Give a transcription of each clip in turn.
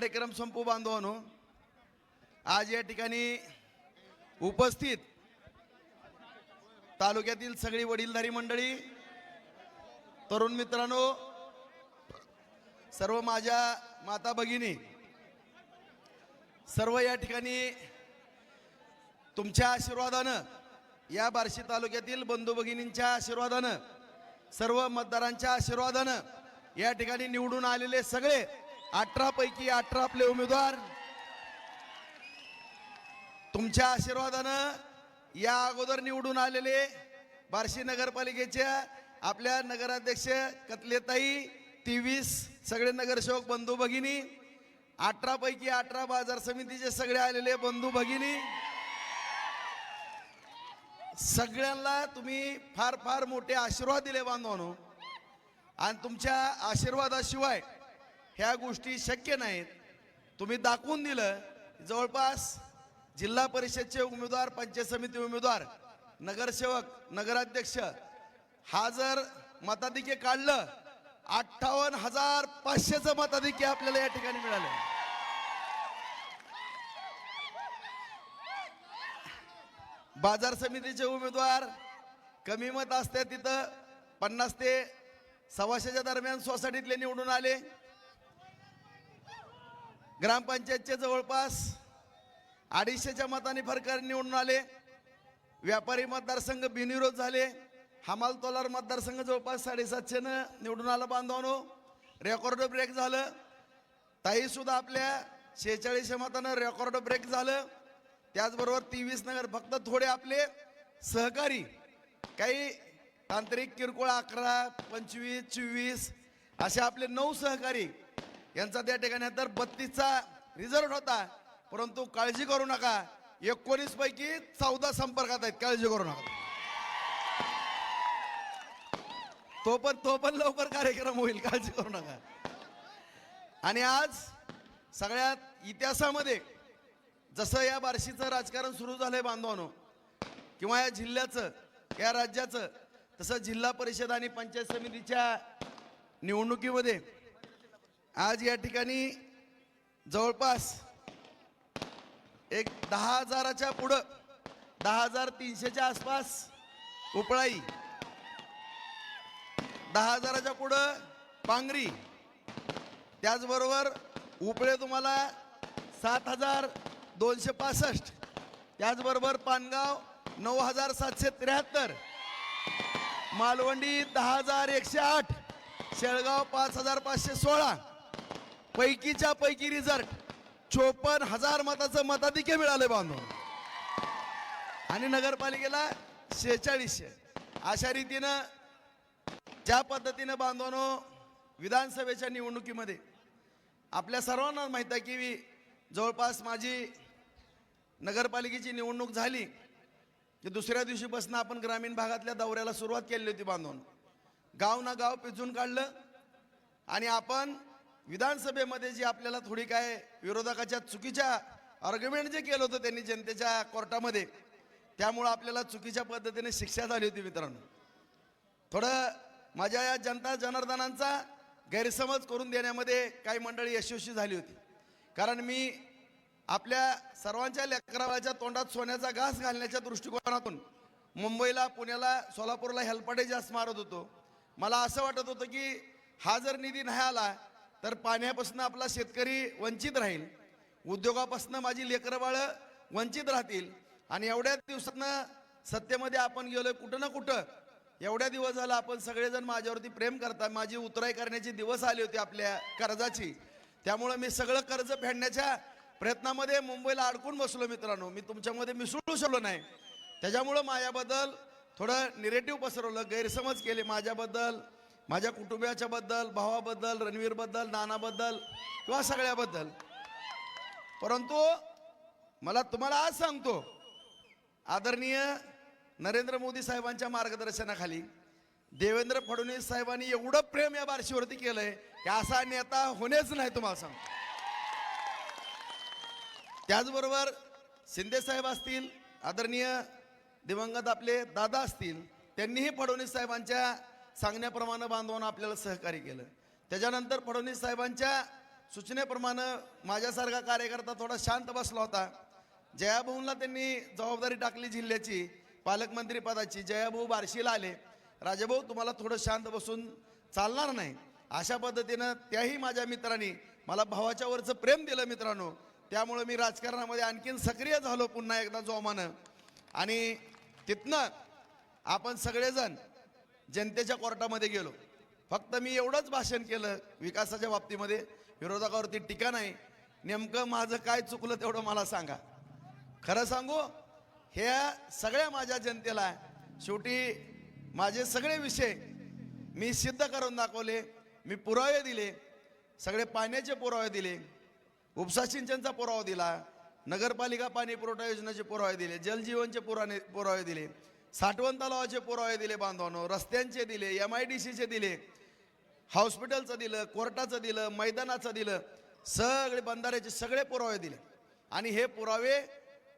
कार्यक्रम संपू बांधवानो. आज या ठिकाणी उपस्थित तालुक्यातील सगळी वडीलधारी मंडळी तरुण मित्रांनो सर्व माझ्या माता भगिनी सर्व या ठिकाणी तुमच्या आशीर्वादानं या बार्शी तालुक्यातील बंधू भगिनींच्या आशीर्वादानं सर्व मतदारांच्या आशीर्वादानं या ठिकाणी निवडून आलेले सगळे अठरा पैकी अठरा आपले उमेदवार. तुमच्या आशीर्वादानं या अगोदर निवडून आलेले बार्शी नगरपालिकेच्या आपल्या नगराध्यक्ष कतलेताई तेवीस सगळे नगरसेवक बंधू भगिनी अठरा पैकी अठरा बाजार समितीचे सगळे आलेले बंधू भगिनी सगळ्यांना तुम्ही फार फार मोठे आशीर्वाद दिले बांधवानो. आणि तुमच्या आशीर्वादाशिवाय ह्या गोष्टी शक्य नाहीत. तुम्ही दाखवून दिलं. जवळपास जिल्हा परिषदचे उमेदवार पंचायत समिती उमेदवार नगरसेवक नगराध्यक्ष हा जर मताधिक्य काढलं अठ्ठावन्न हजार पाचशेचं मताधिक्य आपल्याला या ठिकाणी मिळालं. बाजार समितीचे उमेदवार कमी मत असते तिथं पन्नास ते सव्वाशेच्या दरम्यान सोसायटीतले निवडून आले. ग्रामपंचायतचे जवळपास अडीचशेच्या मताने फरकारी निवडून आले. व्यापारी मतदारसंघ बिनविरोध झाले. हमाल तोलार मतदारसंघ जवळपास साडेसातशेनं निवडून आलं बांधवानो. रेकॉर्ड ब्रेक झालं. ताईसुद्धा आपल्या शेहेचाळीसशे मतानं रेकॉर्ड ब्रेक झालं. त्याचबरोबर तेवीस नगर फक्त थोडे आपले सहकारी. काही तांत्रिक किरकोळ अकरा पंचवीस चोवीस असे आपले नऊ सहकारी यांचा त्या ठिकाणी तर बत्तीसचा रिझल्ट होता परंतु काळजी करू नका. एकोणीस पैकी चौदा संपर्कात आहेत. काळजी करू नका. तो पण तो पण लवकर कार्यक्रम होईल. काळजी करू नका. आणि आज सगळ्यात इतिहासामध्ये जसं या बार्शीचं राजकारण सुरू झालंय बांधवानो किंवा या जिल्ह्याचं या राज्याचं तसं जिल्हा परिषद आणि पंचायत समितीच्या निवडणुकीमध्ये आज या ठिकाणी जवळपास एक दहा हजाराच्या पुढं दहा हजार तीनशेच्या आसपास उपळाई दहा हजाराच्या पुढं पांगरी. त्याचबरोबर उपळे तुम्हाला सात हजार दोनशे पासष्ट त्याचबरोबर पानगाव नऊ हजार सातशे त्र्याहत्तर मालवंडी दहा हजार एकशे आठ शेळगाव पाच हजार पाचशे सोळा पैकीच्या पैकी रिझल्ट चोपन्न हजार मताचं मताधिक्य मिळालं बांधून आणि नगरपालिकेला शेहेचाळीसशे. अशा रीतीनं ज्या पद्धतीनं बांधवानो विधानसभेच्या निवडणुकीमध्ये आपल्या सर्वांना माहीत आहे की जवळपास माझी नगरपालिकेची निवडणूक झाली की दुसऱ्या दिवशीपासून आपण ग्रामीण भागातल्या दौऱ्याला सुरुवात केली होती बांधून गाव ना गाव पिजून काढलं आणि आपण विधानसभेमध्ये जी आपल्याला थोडी काय विरोधकाच्या चुकीच्या आर्ग्युमेंट जे केलं होतं त्यांनी जनतेच्या कोर्टामध्ये त्यामुळं आपल्याला चुकीच्या पद्धतीने शिक्षा झाली होती मित्रांनो. थोडं माझ्या या जनता जनार्दनांचा गैरसमज करून देण्यामध्ये काही मंडळी यशस्वी झाली होती. कारण मी आपल्या सर्वांच्या लेकराच्या तोंडात सोन्याचा घास घालण्याच्या दृष्टिकोनातून मुंबईला पुण्याला सोलापूरला हेलपाटे जास्त मारत होतो. मला असं वाटत होतं की हा जर निधी नाही आला तर पाण्यापासून आपला शेतकरी वंचित राहील उद्योगापासून माझी लेकरबाळं वंचित राहतील आणि एवढ्या दिवसातनं सत्तेमध्ये आपण गेलोय कुठं ना कुठं. एवढ्या दिवस झाला आपण सगळेजण माझ्यावरती प्रेम करता माझी उतराई करण्याची दिवस आले होते आपल्या कर्जाची. त्यामुळं मी सगळं कर्ज फेडण्याच्या प्रयत्नामध्ये मुंबईला अडकून बसलो मित्रांनो. मी तुमच्यामध्ये मिसळू शकलो नाही. त्याच्यामुळं माझ्याबद्दल थोडं निरेटिव्ह पसरवलं गैरसमज केले. माझ्याबद्दल माझ्या कुटुंबियाच्या बद्दल भावाबद्दल रणवीरबद्दल नानाबद्दल किंवा सगळ्याबद्दल. परंतु मला तुम्हाला आज सांगतो आदरणीय नरेंद्र मोदी साहेबांच्या मार्गदर्शनाखाली देवेंद्र फडणवीस साहेबांनी एवढं प्रेम या बारशीवरती केलंय की असा नेता होणेच नाही तुम्हाला सांग त्याचबरोबर शिंदे साहेब असतील आदरणीय दिवंगत आपले दादा असतील त्यांनीही फडणवीस साहेबांच्या सांगण्याप्रमाणे बांधवांना आपल्याला सहकार्य केलं. त्याच्यानंतर फडणवीस साहेबांच्या सूचनेप्रमाणे माझ्यासारखा कार्यकर्ता थोडा शांत बसला होता. जयाभाऊंना त्यांनी जबाबदारी टाकली जिल्ह्याची पालकमंत्री पदाची. जयाभाऊ बार्शीला आले. राजाभाऊ तुम्हाला थोडं शांत बसून चालणार नाही. अशा पद्धतीनं त्याही माझ्या मित्रांनी मला भावाच्या वरचं प्रेम दिलं मित्रांनो. त्यामुळं मी राजकारणामध्ये आणखीन सक्रिय झालो पुन्हा एकदा जोमानं. आणि तिथनं आपण सगळेजण जनतेच्या कोर्टामध्ये गेलो. फक्त मी एवढंच भाषण केलं विकासाच्या बाबतीमध्ये. विरोधकावरती टीका नाही. नेमकं माझं काय चुकलं तेवढं मला सांगा. खरं सांगू ह्या सगळ्या माझ्या जनतेला शेवटी माझे सगळे विषय मी सिद्ध करून दाखवले मी पुरावे दिले सगळे पाण्याचे पुरावे दिले उपसा सिंचनचा पुरावा दिला नगरपालिका पाणी पुरवठा योजनेचे पुरावे दिले जलजीवनचे पुराणे पुरावे दिले. साठवण तलावाचे पुरावे दिले बांधवांनो रस्त्यांचे दिले एम आय डी सीचे दिले हॉस्पिटलचं दिलं कोर्टाचं दिलं मैदानाचं दिलं सगळे बंधाऱ्याचे सगळे पुरावे दिले. आणि हे पुरावे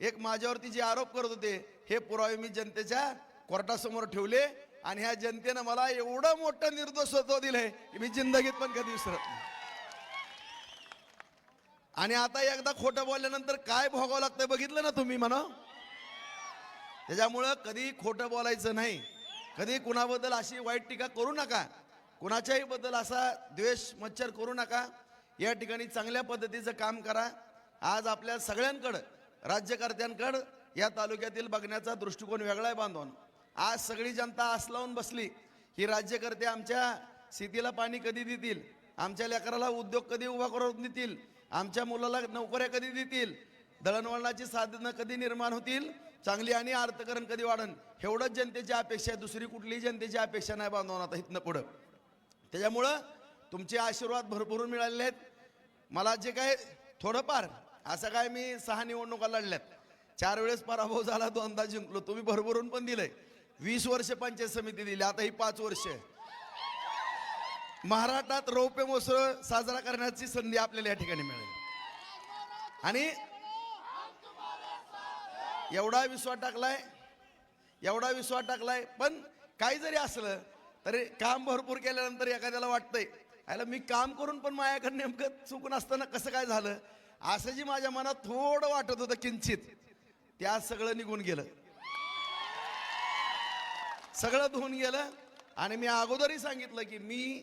एक माझ्यावरती जे आरोप करत होते हे पुरावे मी जनतेच्या कोर्टासमोर ठेवले आणि ह्या जनतेनं मला एवढं मोठं निर्दोषत्व दिलंय की मी जिंदगीत पण कधी विसरत नाही. आणि आता एकदा खोटं बोलल्यानंतर काय भोगावं लागतंय बघितलं ना तुम्ही म्हणा? त्याच्यामुळं कधी खोटं बोलायचं नाही. कधी कुणाबद्दल अशी वाईट टीका करू नका. कुणाच्याही बद्दल असा द्वेष मच्छर करू नका. या ठिकाणी चांगल्या पद्धतीचं काम करा. आज आपल्या सगळ्यांकडं राज्यकर्त्यांकडं या तालुक्यातील बघण्याचा दृष्टिकोन वेगळा आहे बांधून आज सगळी जनता आस लावून बसली. ही राज्यकर्ते आमच्या शेतीला पाणी कधी देतील? आमच्या लेकराला उद्योग कधी उभा करून देतील? आमच्या मुलाला नोकऱ्या कधी देतील? दळणवळणाची साधनं कधी निर्माण होतील? चांगली आणि अर्थकरण कधी वाढन? एवढंच जनतेची अपेक्षा आहे दुसरी कुठलीही जनतेची अपेक्षा नाही बांधून आता इथनं पुढं. त्याच्यामुळं तुमचे आशीर्वाद भरभरून मिळालेले आहेत. मला जे काय थोडंफार असं काय मी सहा निवडणुका लढल्यात. चार वेळेस पराभव झाला दोनदा जिंकलो. तुम्ही भरभरून पण दिलंय. वीस वर्ष पंचायत समिती दिली आता ही पाच वर्ष. महाराष्ट्रात रौप्य महोत्सव साजरा करण्याची संधी आपल्याला या ठिकाणी मिळेल. आणि एवढा विश्वास टाकलाय एवढा विश्वास टाकलाय पण काही जरी असलं तरी काम भरपूर केल्यानंतर एखाद्याला वाटतंय आयला मी काम करून पण माझ्याकडे नेमकं चुकून असताना कसं काय झालं? असं जी माझ्या मनात थोडं वाटत होतं किंचित त्या सगळं निघून गेलं. सगळं धुवून गेलं आणि मी अगोदरही सांगितलं की मी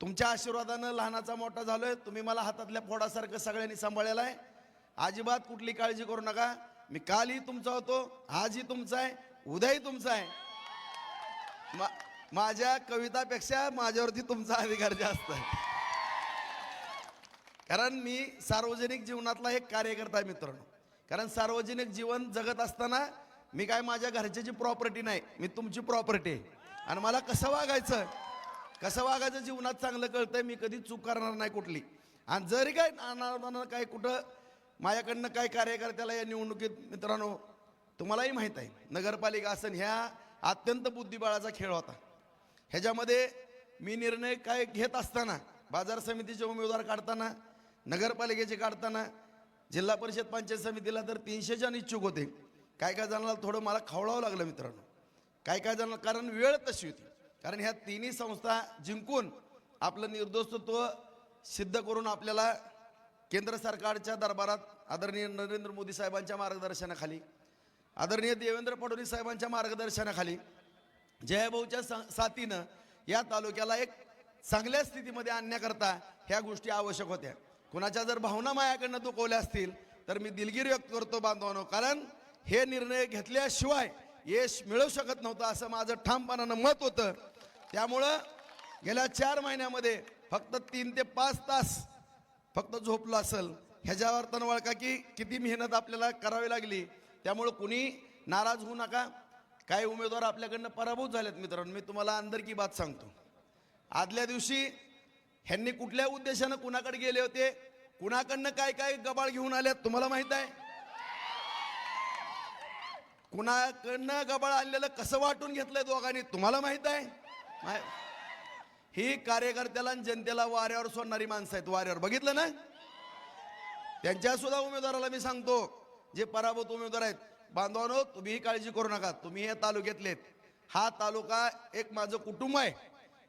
तुमच्या आशीर्वादानं लहानाचा मोठा झालोय तुम्ही मला हातातल्या फोडासारखं सगळ्यांनी सांभाळलेला आहे. अजिबात कुठली काळजी करू नका. मी कालही तुमचा होतो आजही तुमचा आहे उद्याही तुमचा आहे. मा- माझ्या कवितापेक्षा माझ्यावरती तुमचा अधिकार जास्त आहे. कारण मी सार्वजनिक जीवनातला एक कार्यकर्ता आहे मित्रांनो. कारण सार्वजनिक जीवन जगत असताना मी काय माझ्या घरच्याची प्रॉपर्टी नाही मी तुमची प्रॉपर्टी आहे. आणि मला कसं वागायचं? कसं वागायचं? जीवनात चांगलं कळतंय मी कधी चूक करणार नाही कुठली. आणि जरी काय नाना काय कुठं माझ्याकडनं काय कार्यकर्त्याला या निवडणुकीत मित्रांनो तुम्हालाही माहीत आहे नगरपालिका आसन ह्या अत्यंत बुद्धिबळाचा खेळ होता. ह्याच्यामध्ये मी निर्णय काय घेत असताना बाजार समितीचे उमेदवार काढताना नगरपालिकेचे काढताना जिल्हा परिषद पंचायत समितीला तर तीनशे जण इच्छुक होते. काय काय जणांना थोडं मला खवळावं लागलं मित्रांनो. काय काय जणांना कारण वेळ तशी होती. कारण ह्या तिन्ही संस्था जिंकून आपलं निर्दोषत्व सिद्ध करून आपल्याला केंद्र सरकारच्या दरबारात आदरणीय नरेंद्र मोदी साहेबांच्या मार्गदर्शनाखाली आदरणीय देवेंद्र फडणवीस साहेबांच्या मार्गदर्शनाखाली जयभाऊच्या सा- साथीनं या तालुक्याला एक चांगल्या स्थितीमध्ये आणण्याकरता ह्या गोष्टी आवश्यक होत्या. कुणाच्या जर भावना मायाकडनं दुखवल्या असतील तर मी दिलगिरी व्यक्त करतो बांधवानो कारण हे निर्णय घेतल्याशिवाय यश मिळू शकत नव्हतं असं माझं ठामपणानं मत होतं. त्यामुळं गेल्या चार महिन्यामध्ये फक्त तीन ते पाच तास फक्त झोपलो असेल ह्याच्यावर तर वळका की किती मेहनत आपल्याला करावी लागली? त्यामुळं कुणी नाराज होऊ नका. काही उमेदवार आपल्याकडनं पराभूत झालेत मित्रांनो. मी तुम्हाला अंदर की बात सांगतो. आदल्या दिवशी ह्यांनी कुठल्या उद्देशानं कुणाकडे गेले होते? कुणाकडनं काय काय गबाळ घेऊन आल्यात तुम्हाला माहीत आहे? कुणाकडनं गबाळ आणलेलं कसं वाटून घेतलंय दोघांनी तुम्हाला माहीत आहे? ही कार्यकर्त्याला आणि जनतेला वाऱ्यावर सोडणारी माणसं आहेत. वाऱ्यावर. बघितलं ना? त्यांच्या सुद्धा उमेदवाराला मी सांगतो जे पराभूत उमेदवार आहेत. बांधवानो तुम्हीही काळजी करू नका. तुम्ही हे तालुक्यातले आहेत. हा तालुका एक माझं कुटुंब आहे.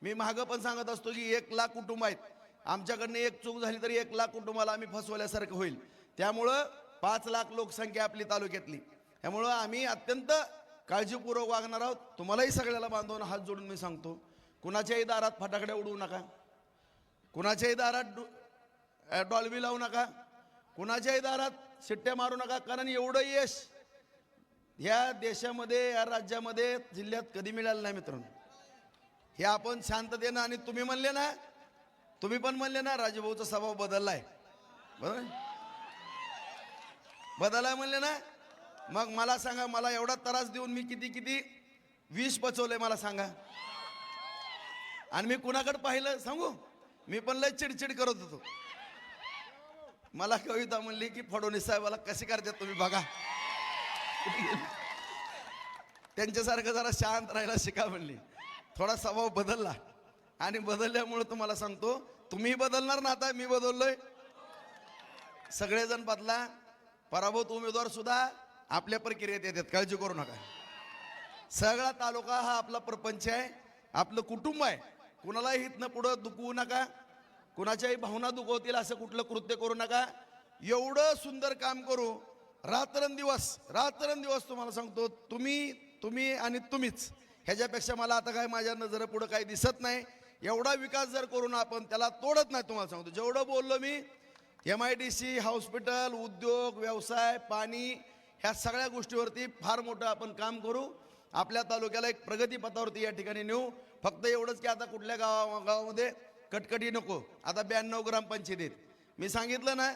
मी मागं पण सांगत असतो की एक लाख कुटुंब आहेत. आमच्याकडनं एक चूक झाली तरी एक लाख कुटुंबाला आम्ही फसवल्यासारखं होईल. त्यामुळं पाच लाख लोकसंख्या आपली तालुक्यातली. त्यामुळं आम्ही अत्यंत काळजीपूर्वक वागणार आहोत. तुम्हालाही सगळ्याला बांधवून हात जोडून मी सांगतो. कुणाच्याही दारात फटाकडे उडवू नका. कुणाच्याही दारात डु- डॉल्बी लावू नका. कुणाच्याही दारात शिट्ट्या मारू नका. कारण एवढं यश या देशामध्ये या राज्यामध्ये जिल्ह्यात कधी मिळालं नाही मित्रांनो. हे आपण शांततेनं आणि तुम्ही म्हणले ना तुम्ही पण म्हणले ना राजभाऊचा स्वभाव बदललाय. बरोबर? बदलाय म्हणले ना? मग मला सांगा मला एवढा त्रास देऊन मी किती किती विष पचवलंय मला सांगा. आणि मी कुणाकडे पाहिलं सांगू? मी पण लय चिडचिड करत होतो. मला कविता म्हणली की फडणवीस साहेबाला कसे करतात तुम्ही बघा. त्यांच्यासारखं जरा शांत राहायला शिका म्हणली. थोडा स्वभाव बदलला. आणि बदलल्यामुळे तुम्हाला सांगतो तुम्ही बदलणार ना आता मी बदललोय. सगळेजण बदला. पराभूत उमेदवार सुद्धा आपल्या प्रक्रियेत येतात काळजी करू नका. सगळा तालुका हा आपला प्रपंच आहे. आपलं कुटुंब आहे. कुणालाही इथनं पुढं दुखवू नका. कुणाच्याही भावना दुखवतील असं कुठलं कृत्य करू नका. एवढं सुंदर काम करू. रात्रंदिवस रात्रंदिवस तुम्हाला सांगतो तुम्ही तुम्ही आणि तुम्हीच. ह्याच्यापेक्षा मला आता काय माझ्या नजरे पुढं काही दिसत नाही. एवढा विकास जर करून आपण त्याला तोडत नाही तुम्हाला सांगतो. जेवढं बोललो मी M I D C hospital उद्योग व्यवसाय पाणी ह्या सगळ्या गोष्टीवरती फार मोठं आपण काम करू. आपल्या तालुक्याला एक प्रगतीपथावरती या ठिकाणी नेऊ. फक्त एवढंच की आता कुठल्या गावा गावामध्ये कटकटी नको. आता ब्याण्णव ग्रामपंचायतीत मी सांगितलं ना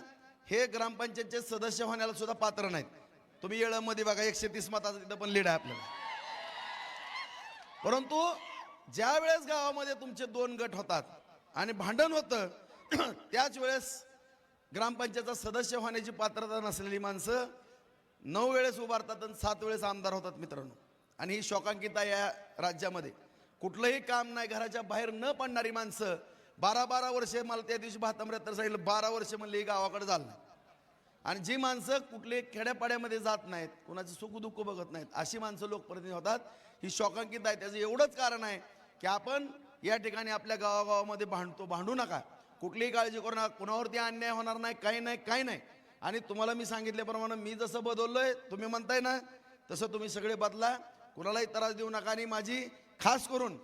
हे ग्रामपंचायतचे सदस्य होण्याला सुद्धा पात्र नाहीत. तुम्ही येळमध्ये बघा एकशे तीस मताचा तिथं पण लीड आहे आपल्याला. परंतु ज्या वेळेस गावामध्ये तुमचे दोन गट होतात आणि भांडण होतं त्याच वेळेस ग्रामपंचायतचा सदस्य होण्याची पात्रता नसलेली माणसं नऊ वेळेस उभारतात आणि सात वेळेस आमदार होतात मित्रांनो. आणि ही शोकांकिता या राज्यामध्ये. कुठलंही काम नाही घराच्या बाहेर न पडणारी माणसं. बारा बारा वर्षे मला त्या दिवशी भातामऱ्यात तर सांगितलं बारा वर्षे म्हणले ही गावाकडे झालं नाही. आणि जी माणसं कुठले खेड्यापाड्यामध्ये जात नाहीत कुणाचं सुखदुःख बघत नाहीत अशी माणसं लोकप्रतिनिधी होतात. ही शोकांकित आहे त्याचं एवढंच कारण आहे की आपण या ठिकाणी आपल्या गावागावामध्ये भांडतो भांडू नका. कुठलीही काळजी करू नका. कुणावरती अन्याय होणार नाही काही नाही काही नाही. आणि तुम्हाला मी सांगितल्याप्रमाणे मी जसं बदललोय तुम्ही म्हणताय ना तसं तुम्ही सगळे बदला. कुणालाही त्रास देऊ नका. आणि माझी खास करून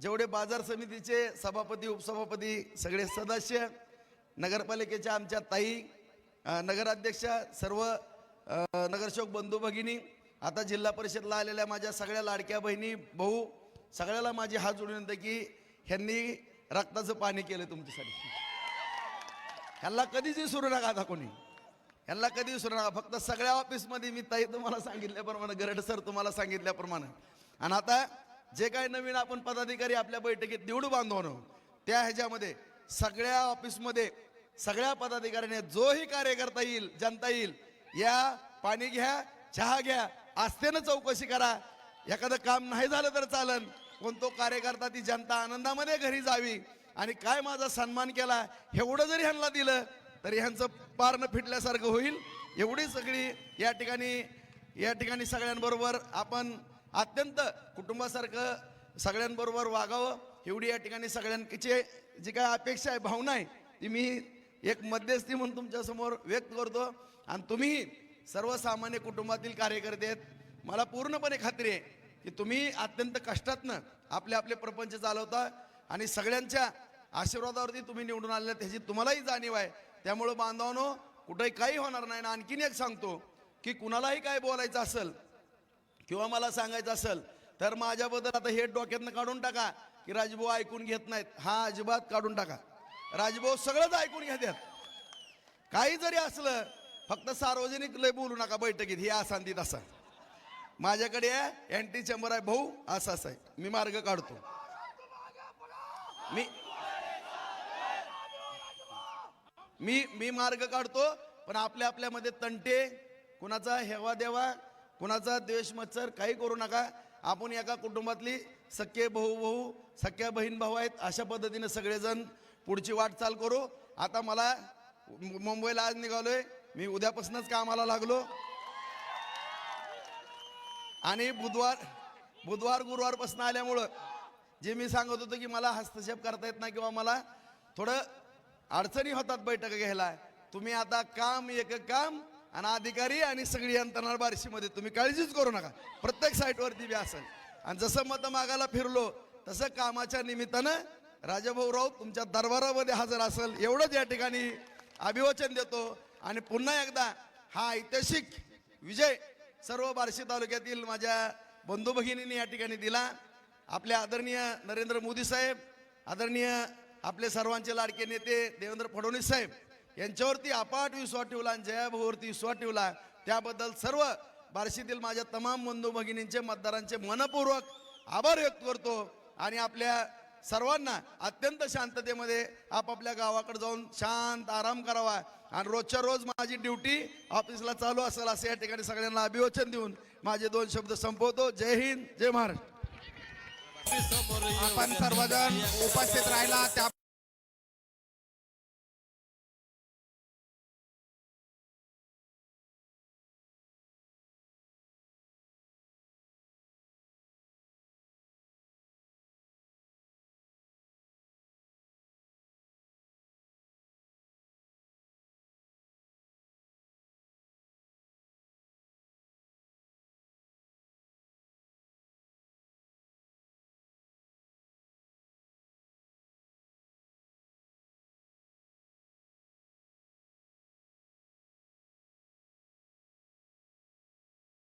जेवढे बाजार समितीचे सभापती उपसभापती सगळे सदस्य नगरपालिकेच्या आमच्या ताई नगराध्यक्ष नगराध्यक्षा सर्व नगरसेवक बंधू भगिनी आता जिल्हा परिषदला आलेल्या माझ्या सगळ्या लाडक्या बहिणी भाऊ सगळ्याला माझी हात जोडून येते की ह्यांनी रक्ताचं पाणी केलं तुमच्यासाठी. ह्यांना कधीच विसरू नका आता कोणी. ह्यांना कधी विसरू नका. फक्त सगळ्या ऑफिसमध्ये मी ताई तुम्हाला सांगितल्याप्रमाणे गरड सर तुम्हाला सांगितल्याप्रमाणे. आणि आता जे काय नवीन आपण पदाधिकारी आपल्या बैठकीत निवडू बांधवणं त्या ह्याच्यामध्ये सगळ्या ऑफिसमध्ये सगळ्या पदाधिकाऱ्याने जोही कार्य करता येईल जनता येईल. या पाणी घ्या चहा घ्या आस्थेनं चौकशी करा. एखादं काम नाही झालं तर चालन. कोणतो तो कार्यकर्ता ती जनता आनंदामध्ये घरी जावी. आणि काय माझा सन्मान केला एवढं जरी ह्यांना दिलं तरी ह्यांचं पारणं फिटल्यासारखं होईल. एवढी सगळी या ठिकाणी या ठिकाणी सगळ्यांबरोबर आपण अत्यंत कुटुंबासारखं सगळ्यांबरोबर वागावं एवढी या ठिकाणी सगळ्यांचे जी काय अपेक्षा आहे भावना आहे ती मी एक मध्यस्थी म्हणून तुमच्यासमोर व्यक्त करतो. आणि तुम्ही सर्वसामान्य कुटुंबातील कार्यकर्ते आहेत. मला पूर्णपणे खात्री आहे की तुम्ही अत्यंत कष्टातनं आपले आपले प्रपंच चालवता आणि सगळ्यांच्या आशीर्वादावरती तुम्ही निवडून आलेल्या त्याची तुम्हालाही जाणीव आहे. त्यामुळं बांधवानो कुठंही काही होणार नाही. आणि आणखीन एक सांगतो की कुणालाही काय बोलायचं असेल किंवा मला सांगायचं असेल तर माझ्याबद्दल आता हे डोक्यातनं काढून टाका की राजभाऊ ऐकून घेत नाहीत. हा अजिबात काढून टाका. राजभाऊ सगळंच ऐकून घेतात काही जरी असलं फक्त सार्वजनिक लय बोलू नका बैठकीत. हे असांतीत असा. माझ्याकडे अँटी चेंबर आहे. भाऊ असं असं आहे. मी मार्ग काढतो. मी मी मी मार्ग काढतो पण आपल्या आपल्यामध्ये तंटे कुणाचा हेवा देवा कुणाचा द्वेष मत्सर काही करू नका. आपण एका कुटुंबातली सख्खे भाऊ भाऊ सख्या बहीण भाऊ आहेत अशा पद्धतीने सगळेजण पुढची वाटचाल करू. आता मला मु- मुंबईला आज निघालोय. मी उद्यापासूनच कामाला लागलो. आणि बुधवार बुधवार गुरुवारपासून आल्यामुळं जे मी सांगत होतो की मला हस्तक्षेप करता येत नाही किंवा मला थोडं अडचणी होतात बैठक घ्यायला. तुम्ही आता काम एक काम आणि अधिकारी आणि सगळी यंत्रणा बारशीमध्ये. तुम्ही काळजीच करू नका. प्रत्येक साईटवरती बी असेल. आणि जसं मत मागायला फिरलो तसं कामाच्या निमित्तानं राजाभाऊ राऊत तुमच्या दरबारामध्ये हजर असेल. एवढंच या ठिकाणी अभिवचन देतो. आणि पुन्हा एकदा हा ऐतिहासिक विजय सर्व बार्शी तालुक्यातील माझ्या बंधू भगिनींनी या ठिकाणी दिला. आपले आदरणीय नरेंद्र मोदी साहेब आदरणीय आपले सर्वांचे लाडके नेते देवेंद्र फडणवीस साहेब यांच्यावरती अपाट विश्वास ठेवला आणि जयाभाऊवरती विश्वास ठेवला. त्याबद्दल सर्व बार्शीतील माझ्या तमाम बंधू भगिनींचे मतदारांचे मनपूर्वक आभार व्यक्त करतो. आणि आपल्या सर्वांना अत्यंत शांततेमध्ये आपापल्या गावाकडे जाऊन शांत आराम करावा. आणि रोजच्या रोज माझी ड्युटी ऑफिसला चालू असेल असं या ठिकाणी सगळ्यांना अभिवचन देऊन माझे दोन शब्द संपवतो. जय हिंद जय महाराष्ट्र. आपण सर्वजण उपस्थित राहिला त्या